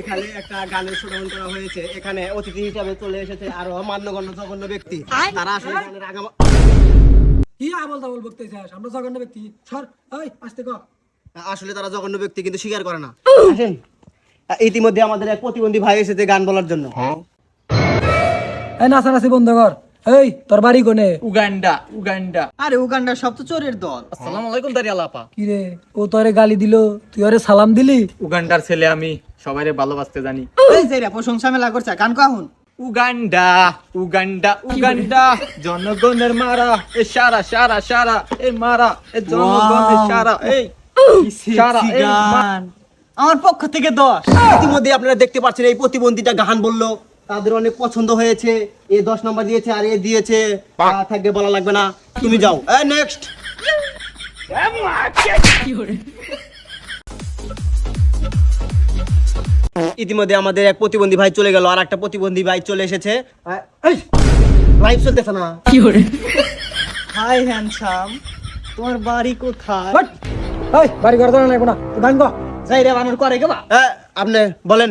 এখানে একটা গানের শ্রোডাউন করা হয়েছে। এখানে অতিথি হিসাবে চলে এসেছে আরও মান্যগণ্য জঘন্য ব্যক্তি। তারা আসলে গানের আগাম কি আবল তাবল বকতেছিস আমরা জঘন্য ব্যক্তি। সর। ওই আসতে ক। আসলে তারা জঘন্য ব্যক্তি কিন্তু স্বীকার করে না। ইতিমধ্যে আমাদের এক প্রতিবন্ধী ভাই এসেছে গান বলার জন্য। এই নাচানাচি বন্ধ কর। এই তোর বাড়ি কোনে? Uganda Uganda. আরে উগান্ডার সব তো চোরের দল। আসসালামু আলাইকুম কি রে ও তোরে গালি দিল? তুই ওরে সালাম দিলি? উগান্ডার ছেলে আমি সবাইরে ভালোবাসতে জানি। এই যে রে প্রশংসা মেলা করছে গান কাহুন উগান্ডা উগান্ডা উগান্ডা। জনগণের মারা এ সারা সারা সারা এ মারা এ জনগণের সারা এই সারা এই আমার পক্ষ থেকে দশ। ইতিমধ্যে আপনারা দেখতে পাচ্ছেন এই প্রতিবন্ধীটা গান বলল। তাদের অনেক পছন্দ হয়েছে। এ দশ নম্বর দিয়েছে আর এ দিয়েছে। থাকবে বলা লাগবে না। তুমি যাও। নেক্সট ইতিমধ্যে আমাদের এক প্রতিবন্ধী ভাই চলে গেল আর একটা প্রতিবন্ধী ভাই চলে এসেছে। লাইভ চলতেছে না। হাই হ্যান্ডসাম তোমার বাড়ি কোথায়! বাড়ি ঘর ধরে না গান যাই রে বানর করে গেবা। আপনি বলেন।